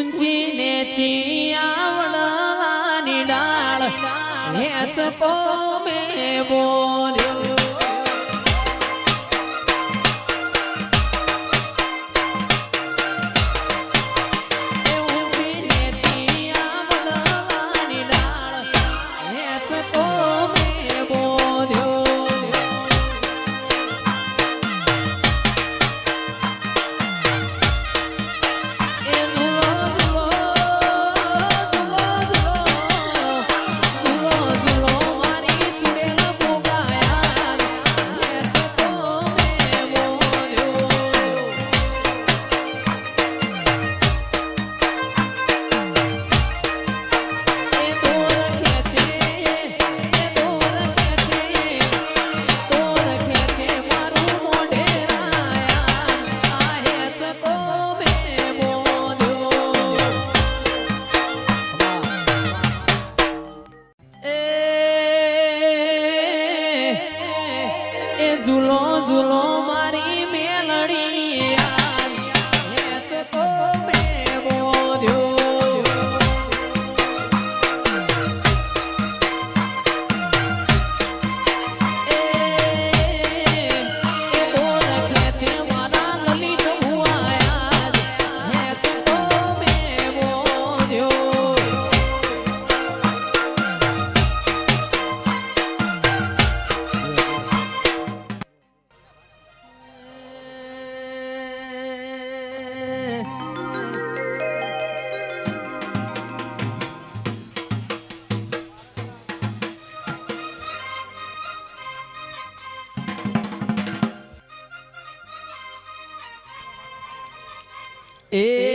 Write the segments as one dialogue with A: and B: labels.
A: ઊંચીને ચિયાવડવાની ડાળ. હેચ તો મે બોલ ઝૂલો ઝૂલો Hey.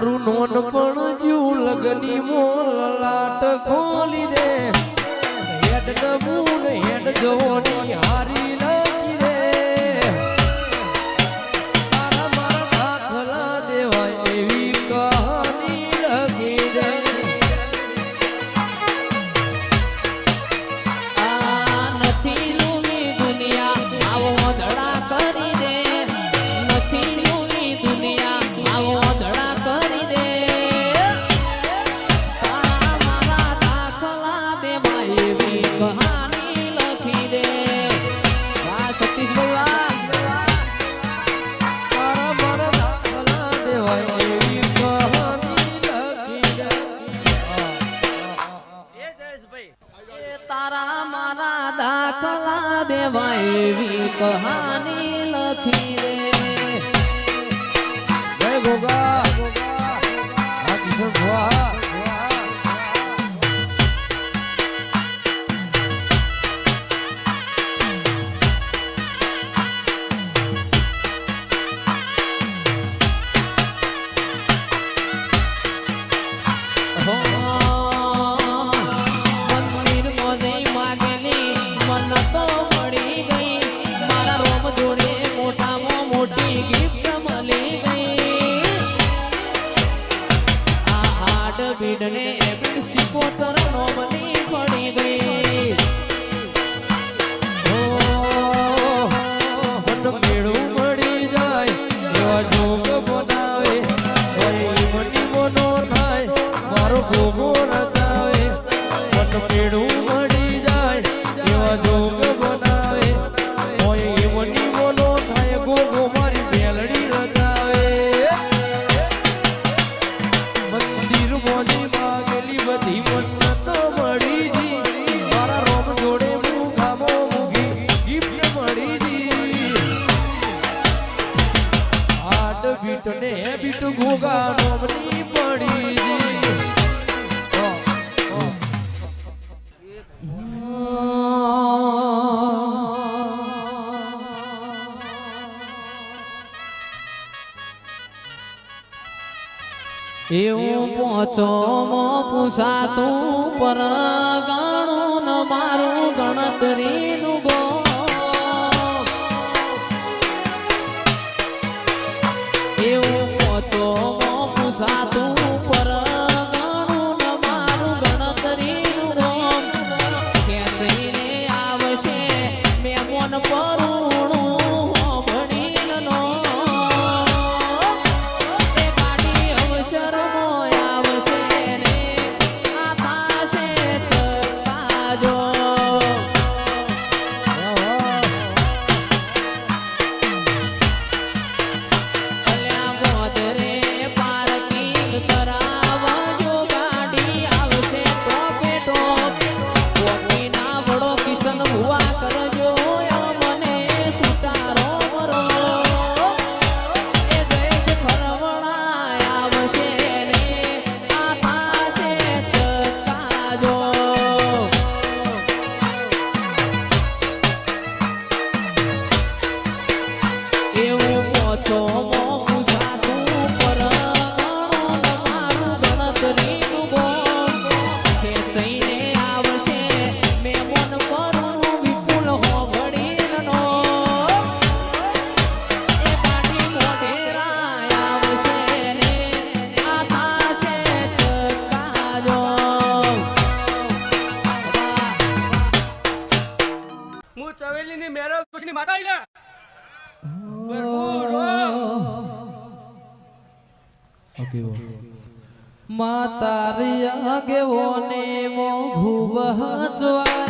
A: મારું નોન
B: પણ જ્યું લગની મોલ લાટ ખોલી દે. હેડ નમૂન હેડ જોની હારી બીટ ને બીટ ગોગા નોમની પડી
A: એવું પહોંચો મો પૂછાતું પર ગાણું મારું ગણતરી. them why. હું ચવેલી ની મેરો
C: કુછની માતા આઈલા
A: ઓકે માતા રી. આગેવો ને મોં ખૂબ હચવા